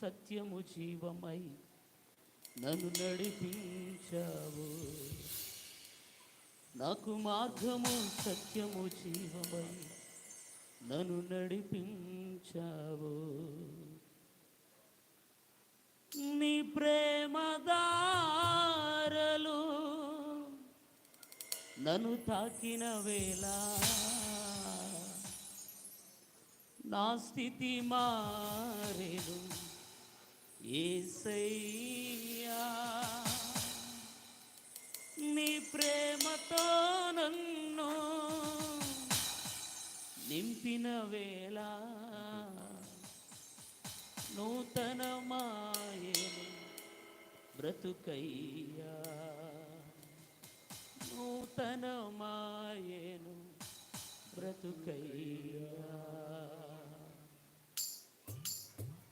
సత్యము జీవమై నన్ను నడిపించావు. నాకు మార్గము సత్యము జీవమై నన్ను నడిపించావు. నీ ప్రేమదారలు నన్ను తాకిన వేళ నా స్థితి మారేను ఏసయ్యా నీ ప్రేమతో నన్ను నింపిన వేళ నూతన మాయను బ్రతుకయ్యా. నూతన మాయను బ్రతుకయ్యా.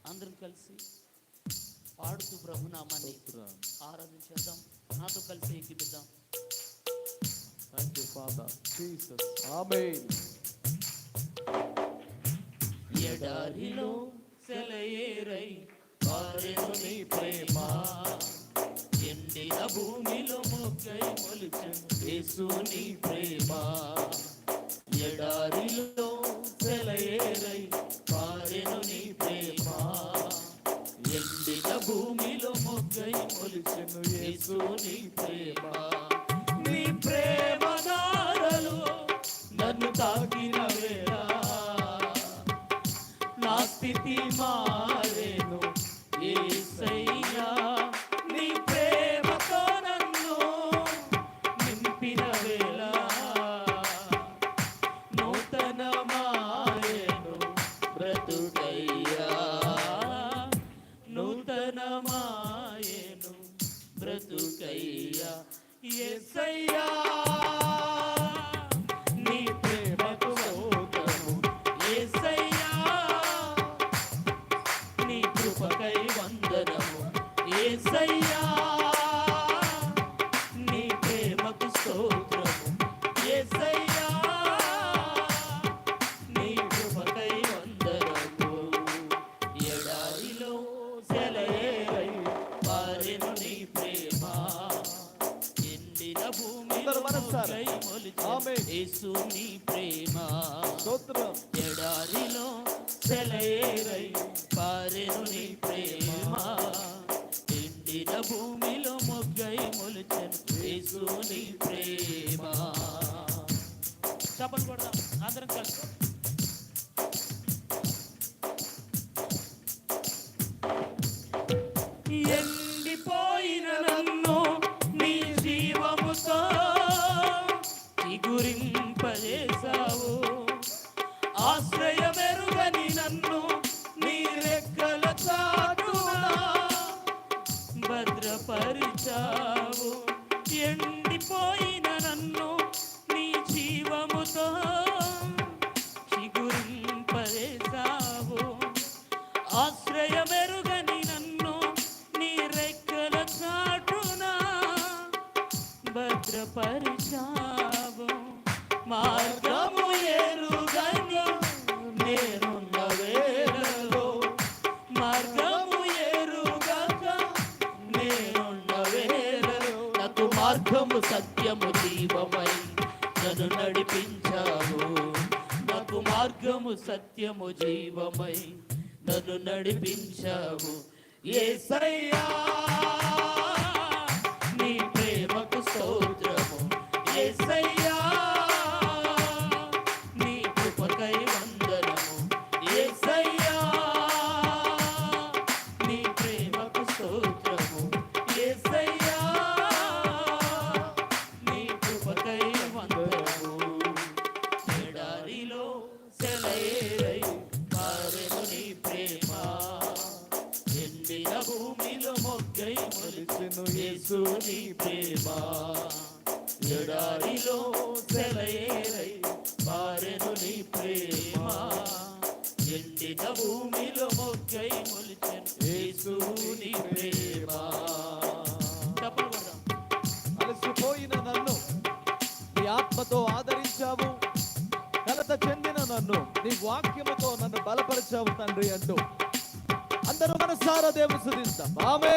అందరం కలిసి పాడుతూ ప్రభునామాన్ని ఆరాధించేద్దాం నాతో కలిసి ఎక్కిద్దాం Thank you, Father. Jesus. Amen. ఎడారిలో సెలయేరై పారెను నీ ప్రేమ ఎండిన భూమిలో మొక్కై మొలిచెను యేసు నీ ప్రేమ ఎడారిలో సెలయేరై చప్పలు కొడదాం. భద్రపరిచావు. మార్గము ఎరుగని నేనున్న వేళలో. మార్గము ఎరుగక నేనున్న వేళలో. నాకు మార్గము సత్యము జీవమై నన్ను నడిపించావు. నాకు మార్గము సత్యము జీవమై నన్ను నడిపించావు. ఏసయ్యా! నీ ప్రేమకు స్తోత్రము. ఏసయ్యా ఎందు అందరూ మనసారా దేవుని శుద్ధిస్తాం ఆమె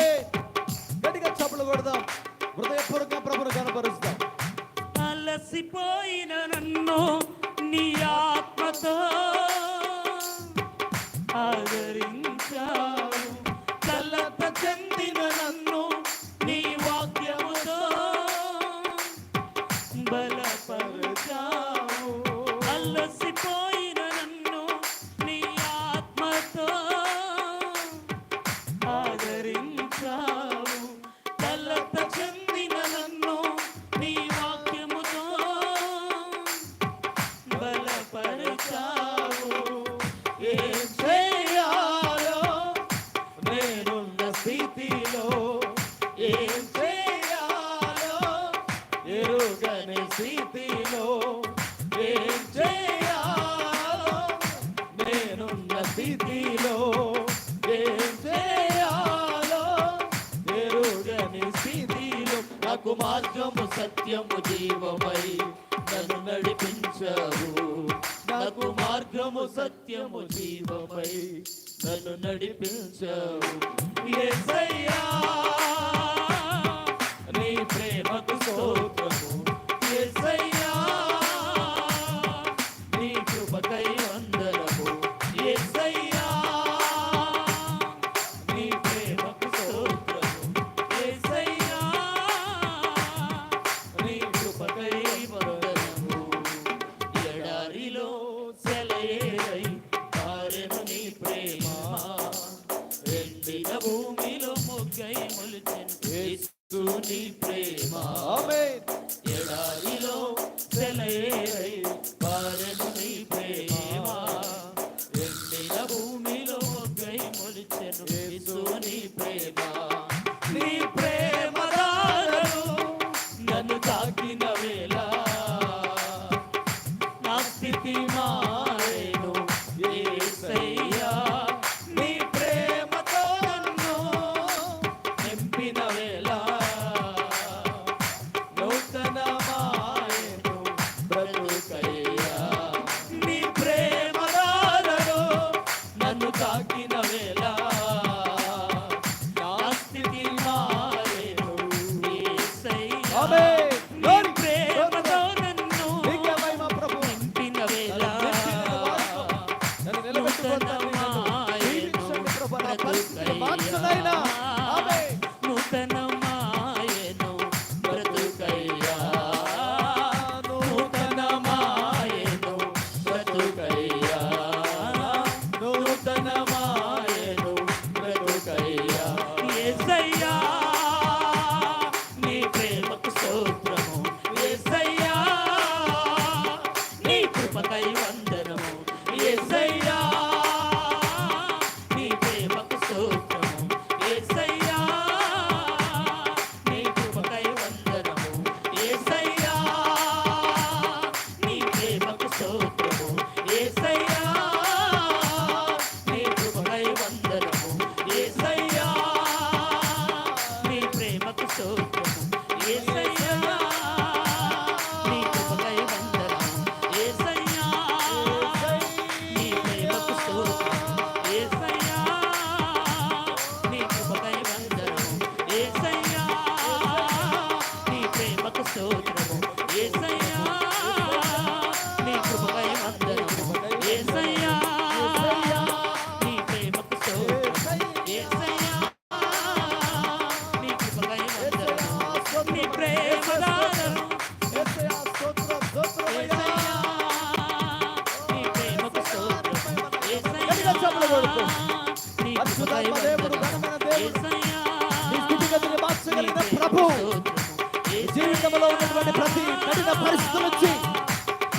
జీవితంలో ఉన్నటువంటి ప్రతి కఠిన పరిస్థితుల నుంచి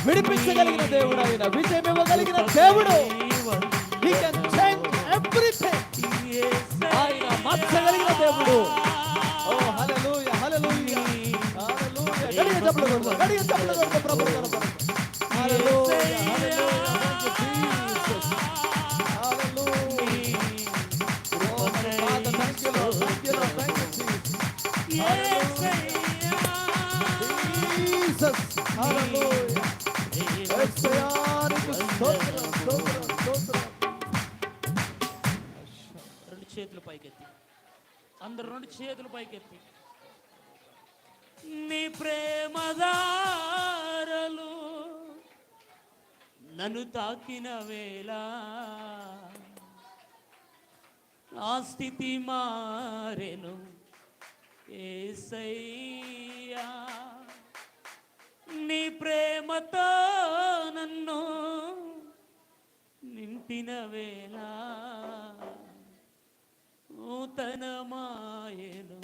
విడిపించగలిగిన దేవుడు ఆయన. విజయం ఇవ్వగలిగిన దేవుడు. ఆయన మార్చగలిగిన దేవుడు. Oh, ఓ హలలు అందరు రెండు చేతులు పైకెత్తి. నీ ప్రేమదారలు నన్ను తాకిన వేళ ఆ స్థితి మారెను ఏసయ్యా. నీ ప్రేమతో నన్ను నింపిన వేళ నూతనమాయను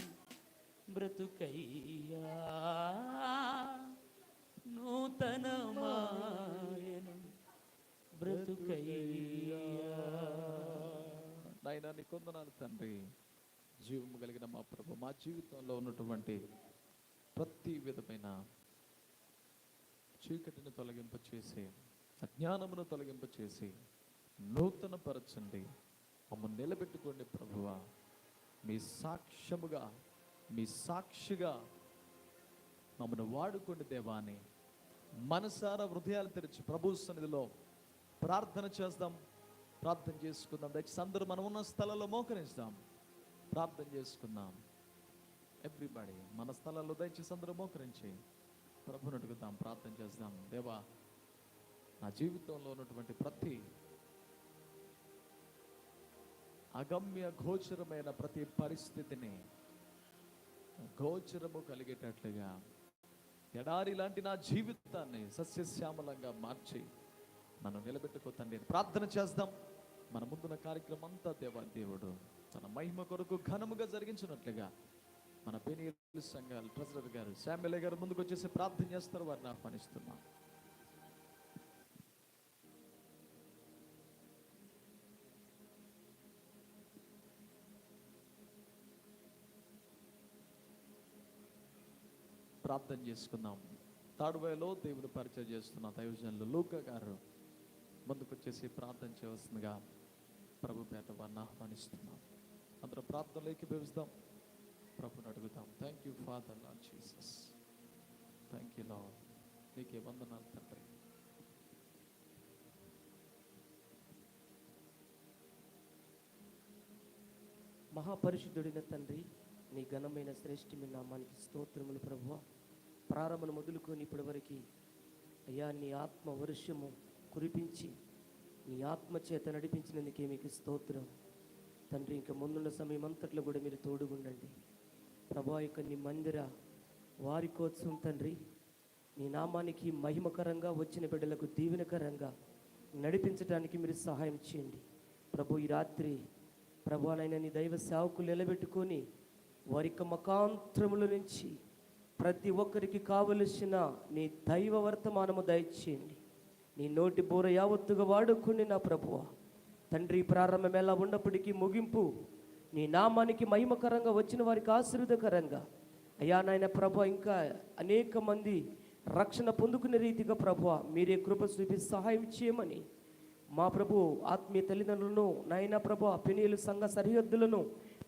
బ్రతుకయ్యా. నూతనమాయను బ్రతుకయ్యా. నాయన నీ కొందనాలు తండ్రి జీవము కలిగిన మా ప్రభు మా జీవితంలో ఉన్నటువంటి ప్రతి విధమైన చీకటిని తొలగింప చేసి అజ్ఞానమును తొలగింప చేసి నూతన పరచండి మమ్మల్ని నిలబెట్టుకోండి ప్రభువా. మీ సాక్ష్యముగా మీ సాక్షిగా మమ్మల్ని వాడుకోండి దేవాని. మనసారా హృదయాలు తెరిచి ప్రభు సన్నిధిలో ప్రార్థన చేద్దాం. ప్రార్థన చేసుకుందాం. దయచేసి అందరూ మనం ఉన్న స్థలంలో మోకరిస్తాం. ప్రార్థన చేసుకుందాం. ఎవ్రీబడి మన స్థలాల్లో దయచేసి అందరూ మోకరించి ప్రభుని అడుగుదాం ప్రార్థన చేద్దాం. దేవా నా జీవితంలో ఉన్నటువంటి ప్రతి అగమ్య గోచరమైన ప్రతి పరిస్థితిని గోచరము కలిగేటట్లుగా ఎడారి లాంటి నా జీవితాన్ని సస్యశ్యామలంగా మార్చి మనం నిలబెట్టుకో తండ్రి ప్రార్థన చేద్దాం. మన ముందున్న కార్యక్రమం అంతా దేవా దేవుడు తన మహిమ కొరకు ఘనముగా జరిగించినట్లుగా మన పెనీలు సంఘాలు ట్రెజరర్ గారు శామ్యలే గారు ముందుకు వచ్చేసి ప్రార్థన చేస్తారు. వారిని ఆహ్వానిస్తున్నాం. ప్రార్థన చేసుకుందాం. తాడువాయలో దేవుని పరిచయం చేస్తున్న దైవజనులు లూక గారు ముందుకు వచ్చేసి ప్రార్థన చేయవలసిందిగా ప్రభు పేట వారిని ఆహ్వానిస్తున్నాం. అందరూ ప్రార్థనలోకి భవిస్తాం ప్రభుని అడుగుతాం. Thank you father lord Jesus thank you lord నీకే వందనాలు తండ్రి. మహాపరిశుద్ధుడిన తండ్రి నీ ఘనమైన శ్రేష్ఠమైన నామానికి స్తోత్రములు ప్రభువా. ప్రారంభం మొదలుకొని ఇప్పటి వరకు అయ్యా నీ ఆత్మ వర్షము కురిపించి నీ ఆత్మ చేత నడిపించినందుకే మీకు స్తోత్రం. తండ్రి ఇంకా ముందున్న సమయం అంతట్లో కూడా మీరు తోడుగుండండి ప్రభా యొక్క నీ మందిర వారికోత్సవం తండ్రి నీ నామానికి మహిమకరంగా వచ్చిన బిడ్డలకు దీవెనకరంగా నడిపించడానికి మీరు సహాయం చేయండి. ప్రభు ఈ రాత్రి ప్రభునైనా నీ దైవ సేవకులు నిలబెట్టుకొని వారి యొక్క మకాంత్రముల నుంచి ప్రతి ఒక్కరికి కావలసిన నీ దైవ వర్తమానము దయచేయండి. నీ నోటి బోర యావత్తుగా వాడుకుని నా ప్రభువ. తండ్రి ప్రారంభం ఎలా ఉన్నప్పటికీ ముగింపు. నీ నామానికి మహిమకరంగా వచ్చిన వారికి ఆశీర్వదకరంగా. అయ్యా నాయన ప్రభు ఇంకా అనేక మంది రక్షణ పొందుకునే రీతిగా ప్రభు మీరే కృప చూపి సహాయం చేయమని మా ప్రభు ఆత్మీయ తల్లిదండ్రులను నాయన ప్రభు పెనీలు సంఘ సరిహద్దులను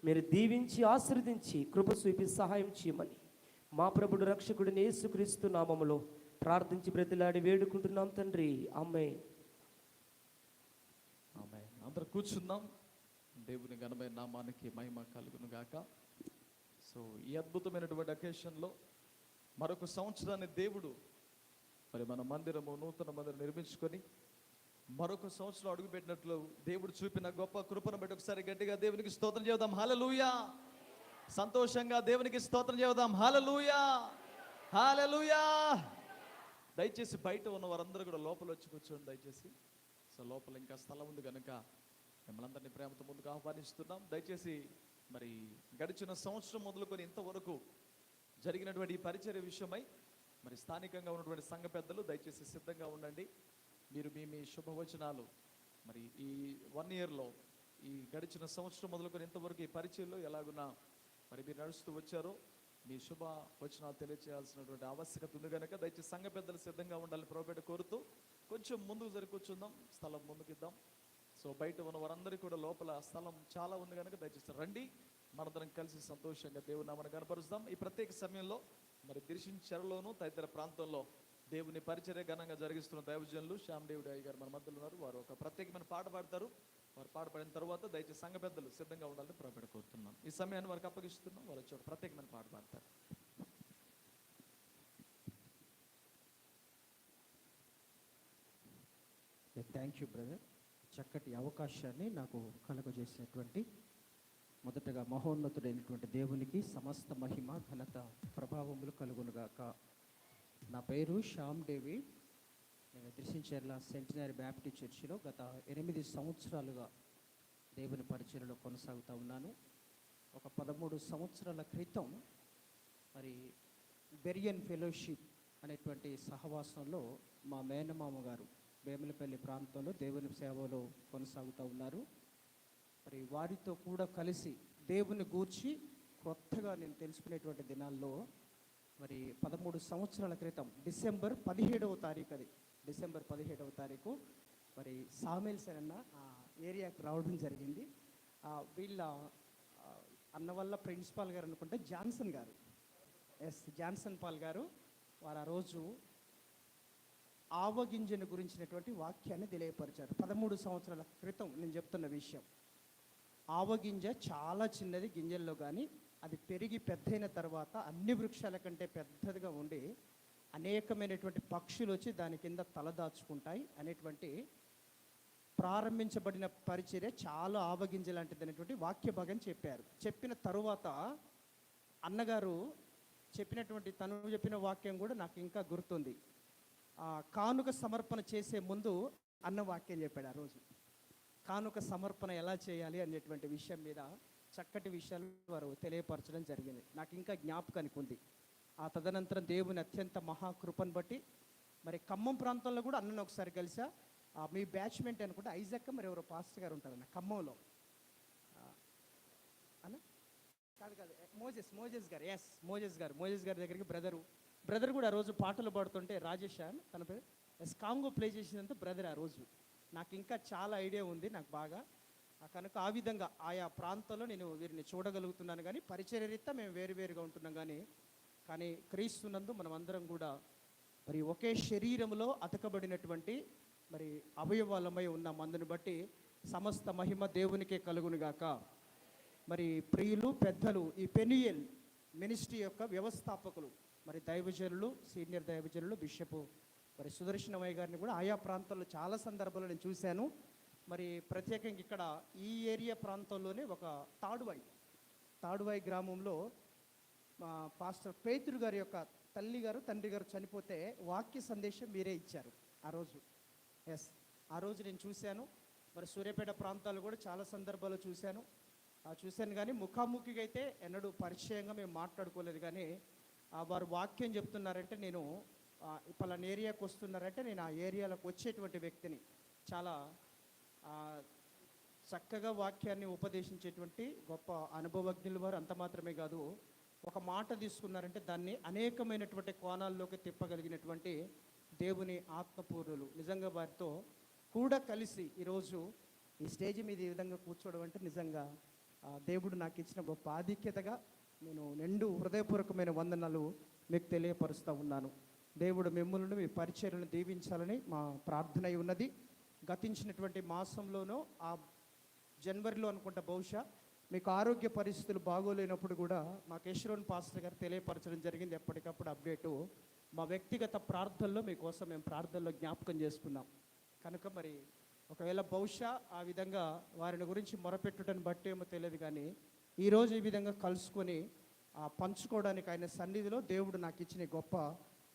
మీరు దీవించి ఆశీర్వదించి కృప చూపి సహాయం చేయమని. మా ప్రభుడు రక్షకుడిని యేసుక్రీస్తు నామములో ప్రార్థించి బ్రతిలాడి వేడుకుంటున్నాం తండ్రి. అమ్మే ఆమె అందరు కూర్చుందాం. దేవుని ఘనమైన నామానికి మహిమ కలుగును గాక సో ఈ అద్భుతమైనటువంటి అకేషన్లో మరొక సంవత్సరాన్ని దేవుడు మరి మన మందిరము నూతన మందిరం నిర్మించుకొని మరొక సంవత్సరం అడుగుపెట్టినట్లు దేవుడు చూపిన గొప్ప కృపను బట్టి ఒకసారి గట్టిగా దేవునికి స్తోత్రం చేద్దాం హలలుయా సంతోషంగా దేవునికి స్తోత్రం చేద్దాం హాలలుయా! హాలలుయా! దయచేసి బయట ఉన్న వారందరూ కూడా లోపల వచ్చి కూర్చోండి దయచేసి. సో లోపల ఇంకా స్థలం ఉంది కనుక మిమ్మల్ని అందరినీ ప్రేమతో ముందుకు ఆహ్వానిస్తున్నాం. దయచేసి మరి గడిచిన సంవత్సరం మొదలుకొని ఇంతవరకు జరిగినటువంటి ఈ పరిచర్య విషయమై మరి స్థానికంగా ఉన్నటువంటి సంఘ పెద్దలు దయచేసి సిద్ధంగా ఉండండి. మీరు మీ మీ శుభవచనాలు మరి ఈ వన్ ఇయర్లో ఈ గడిచిన సంవత్సరం మొదలుకొని ఇంతవరకు ఈ పరిచయంలో ఎలాగున్నా మరి మీరు నడుస్తూ వచ్చారో. మీ శుభ వచనాలు తెలియచేయాల్సినటువంటి ఆవశ్యకత ఉంది కనుక దయచేసి సంఘ పెద్దలు సిద్ధంగా ఉండాలని ప్రోబేట కోరుతూ కొంచెం ముందుకు జరి కూర్చుందాం. స్థలం ముందుకిద్దాం. సో బయట ఉన్న వారందరికీ కూడా లోపల స్థలం చాలా ఉంది కనుక దయచేసి రండి. మనందరం కలిసి సంతోషంగా దేవుని నామని కనపరుస్తాం. ఈ ప్రత్యేక సమయంలో మరి దిర్శించి చెరలోను తదితర ప్రాంతంలో దేవుని పరిచర్య ఘనంగా జరిగిస్తున్న దైవజనులు శ్యామ్ దేవుడి అయ్య గారు మన మధ్యలో ఉన్నారు. వారు ఒక ప్రత్యేకమైన పాట పాడతారు. వారు పాడపడిన తర్వాత దయచేసి సంఘ పెద్దలు సిద్ధంగా ఉండాలని ప్రభుత్వ కోరుతున్నాను ఈ సమయాన్ని వారికి అప్పగిస్తున్నాం. వారు వచ్చి ప్రత్యేకమైన పాట పాడతారు. థ్యాంక్ యూ బ్రదర్ చక్కటి అవకాశాన్ని నాకు కలుగజేసినటువంటి మొదటగా మహోన్నతుడైనటువంటి దేవునికి సమస్త మహిమ ఘనత ప్రభావములు కలుగునుగాక. నా పేరు శ్యామ్ డేవిడ్. నేను దృశ్యంచర్ల సెంటినరీ బ్యాప్టిస్ట్ చర్చిలో గత ఎనిమిది సంవత్సరాలుగా దేవుని పరిచయలో కొనసాగుతూ ఉన్నాను. ఒక పదమూడు సంవత్సరాల క్రితం మరి బెరియన్ ఫెలోషిప్ అనేటువంటి సహవాసంలో మా మేనమామ గారు వేములపల్లి ప్రాంతంలో దేవుని సేవలో కొనసాగుతూ ఉన్నారు. మరి వారితో కూడా కలిసి దేవుని గూర్చి కొత్తగా నేను తెలుసుకునేటువంటి దినాల్లో మరి పదమూడు సంవత్సరాల క్రితం డిసెంబర్ పదిహేడవ తారీఖు అది. డిసెంబర్ పదిహేడవ తారీఖు మరి సామెల్స్ అన్న ఆ ఏరియాకి రావడం జరిగింది. వీళ్ళ అన్న వల్ల ప్రిన్సిపాల్ గారు అనుకుంటే జాన్సన్ గారు. ఎస్ జాన్సన్ పాల్ గారు వారు ఆ రోజు ఆవగింజను గురించినటువంటి వాక్యాన్ని తెలియపరిచారు. పదమూడు సంవత్సరాల క్రితం నేను చెప్తున్న విషయం. ఆవగింజ చాలా చిన్నది గింజల్లో కానీ అది పెరిగి పెద్దయిన తర్వాత అన్ని వృక్షాల కంటే పెద్దదిగా ఉండి అనేకమైనటువంటి పక్షులు వచ్చి దాని కింద తలదాచుకుంటాయి అనేటువంటి ప్రారంభించబడిన పరిచర్య చాలా ఆవగింజ లాంటిది అనేటువంటి వాక్య భాగం చెప్పారు. చెప్పిన తరువాత అన్నగారు చెప్పినటువంటి తను చెప్పిన వాక్యం కూడా నాకు ఇంకా గుర్తుంది. కానుక సమర్పణ చేసే ముందు అన్న వాక్యం చెప్పాడు ఆ రోజు. కానుక సమర్పణ ఎలా చేయాలి అనేటువంటి విషయం మీద చక్కటి విషయాలు వారు తెలియపరచడం జరిగింది. నాకు ఇంకా జ్ఞాపకానికి ఉంది. ఆ తదనంతరం దేవుని అత్యంత మహాకృపను బట్టి మరి ఖమ్మం ప్రాంతంలో కూడా అన్నను ఒకసారి కలిసా. ఆ, మీ బ్యాచ్మెంట్ అనుకుంటే ఐజక్క మరి ఎవరో పాస్టర్ గారు ఉంటారన్న ఖమ్మంలో. అన్న? కాదు కాదు మోజెస్ మోజెస్ గారు ఎస్ మోజెస్ గారు మోజెస్ గారి దగ్గరికి బ్రదరు. బ్రదర్ కూడా ఆ రోజు పాటలు పాడుతుంటే రాజేష్ అని తన పేరు? ఎస్ కాంగో ప్లే చేసినంత బ్రదర్ ఆ రోజు. నాకు ఇంకా చాలా ఐడియా ఉంది నాకు బాగా. కనుక ఆ విధంగా ఆయా ప్రాంతాల్లో నేను వీరిని చూడగలుగుతున్నాను కానీ పరిచయ రీత్యా మేము వేరువేరుగా ఉంటున్నాం కానీ కానీ క్రీస్తునందు మనం అందరం కూడా మరి ఒకే శరీరంలో అతకబడినటువంటి మరి అవయవాలమై ఉన్న మందుని బట్టి సమస్త మహిమ దేవునికే కలుగునుగాక మరి ప్రియులు పెద్దలు ఈ పెనియల్ మినిస్ట్రీ యొక్క వ్యవస్థాపకులు మరి దైవజనులు సీనియర్ దైవజనులు బిషప్ మరి సుదర్శనమయ్య గారిని కూడా ఆయా ప్రాంతాల్లో చాలా సందర్భాల్లో నేను చూశాను. మరి ప్రత్యేకంగా ఇక్కడ ఈ ఏరియా ప్రాంతంలోనే ఒక తాడువాయి తాడువాయి గ్రామంలో పాస్టర్ పేతురు గారి యొక్క తల్లి గారు తండ్రి గారు చనిపోతే వాక్య సందేశం మీరే ఇచ్చారు ఆ రోజు. ఎస్ ఆ రోజు నేను చూశాను. మరి సూర్యాపేట ప్రాంతాలు కూడా చాలా సందర్భాల్లో చూశాను. చూశాను కానీ ముఖాముఖిగా అయితే ఎన్నడూ పరిచయంగా మేము మాట్లాడుకోలేదు కానీ ఆ వారు వాక్యం చెప్తున్నారంటే నేను ఆ, పలానా ఏరియాకి వస్తున్నారంటే నేను ఆ ఏరియాలకు వచ్చేటువంటి వ్యక్తిని చాలా చక్కగా వాక్యాన్ని ఉపదేశించేటువంటి గొప్ప అనుభవజ్ఞులు వారు అంత మాత్రమే కాదు. ఒక మాట తీసుకున్నారంటే దాన్ని అనేకమైనటువంటి కోణాల్లోకి తిప్పగలిగినటువంటి దేవుని ఆత్మపూర్ణులు. నిజంగా వారితో కూడా కలిసి ఈరోజు ఈ స్టేజ్ మీద ఈ విధంగా కూర్చోవడం అంటే నిజంగా ఆ, దేవుడు నాకు ఇచ్చిన గొప్ప ఆధిక్యతగా నేను నిండు హృదయపూర్వకమైన వందనలు మీకు తెలియపరుస్తూ ఉన్నాను. దేవుడు మిమ్మల్ని మీ పరిచయలను దీవించాలని మా ప్రార్థన ఉన్నది. గతించినటువంటి మాసంలోనో ఆ జనవరిలో అనుకుంటా బహుశా మీకు ఆరోగ్య పరిస్థితులు బాగోలేనప్పుడు కూడా మా కేశరోన్ పాస్టర్ గారు తెలియపరచడం జరిగింది ఎప్పటికప్పుడు అప్డేటు. మా వ్యక్తిగత ప్రార్థనలో మీకోసం మేము ప్రార్థనలో జ్ఞాపకం చేసుకున్నాం. కనుక మరి ఒకవేళ బహుశా ఆ విధంగా వారిని గురించి మొరపెట్టుటని బట్టి ఏమో తెలియదు కానీ ఈరోజు ఈ విధంగా కలుసుకొని పంచుకోవడానికి ఆయన సన్నిధిలో దేవుడు నాకు ఇచ్చిన గొప్ప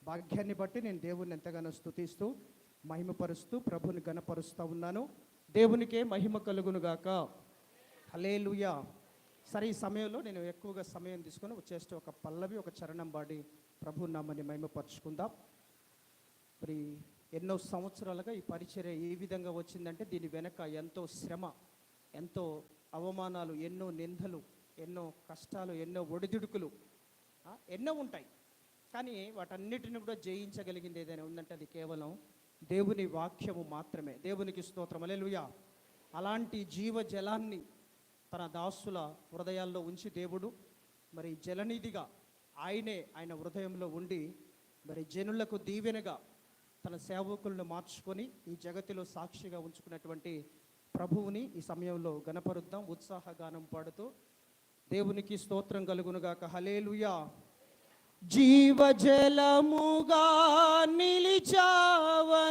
భాగ్యాన్ని బట్టి నేను దేవుడిని ఎంతగానో స్తుతిస్తూ మహిమపరుస్తూ ప్రభుని గణపరుస్తూ ఉన్నాను. దేవునికే మహిమ కలుగునుగాక. హలేలుయా సరే ఈ సమయంలో నేను ఎక్కువగా సమయం తీసుకొని వచ్చేస్తే ఒక పల్లవి ఒక చరణం పాడి ప్రభు నామని మహిమపరుచుకుందాం. మరి ఎన్నో సంవత్సరాలుగా ఈ పరిచర్య ఏ విధంగా వచ్చిందంటే దీని వెనక ఎంతో శ్రమ ఎంతో అవమానాలు ఎన్నో నిందలు ఎన్నో కష్టాలు ఎన్నో ఒడిదుడుకులు ఎన్నో ఉంటాయి. కానీ వాటన్నిటిని కూడా జయించగలిగింది ఏదైనా ఉందంటే అది కేవలం దేవుని వాక్యము మాత్రమే. దేవునికి స్తోత్రం. అలెలుయా అలాంటి జీవ జలాన్ని తన దాసుల హృదయాల్లో ఉంచి దేవుడు మరి జలనిధిగా ఆయనే ఆయన హృదయంలో ఉండి మరి జనులకు దీవెనగా తన సేవకులను మార్చుకొని ఈ జగతిలో సాక్షిగా ఉంచుకున్నటువంటి ప్రభువుని ఈ సమయంలో గణపరుద్దాం ఉత్సాహగానం పాడుతూ దేవునికి స్తోత్రం కలుగునుగాక. హలేలుయా జీవజలముగా నిలిచావ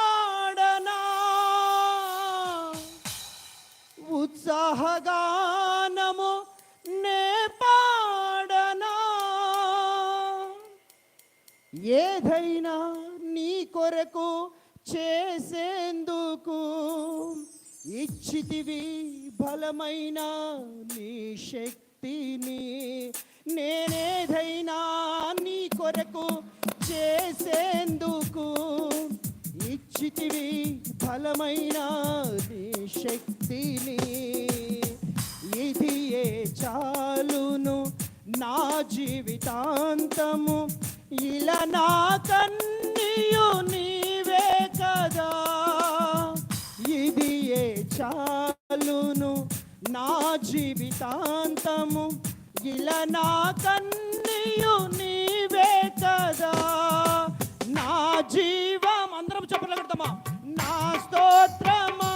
సహగానము నే పాడనా? ఏదైనా నీ కొరకు చేసేందుకు ఇచ్చితివి బలమైన నీ శక్తిని. నేనేదైనా నీ కొరకు చేసేందుకు ఇచ్చితివి బలమైన నీ శక్తిని ఇది ఏ చాలును నా జీవితాంతము. ఇలా నా కన్నీయు నీవే కదా. ఇది ఏ చాలును నా జీవితాంతము. ఇలా నా కన్నీయు నీవే కదా. నా జీవం. అందరం చెప్పలు నా స్తోత్రమా?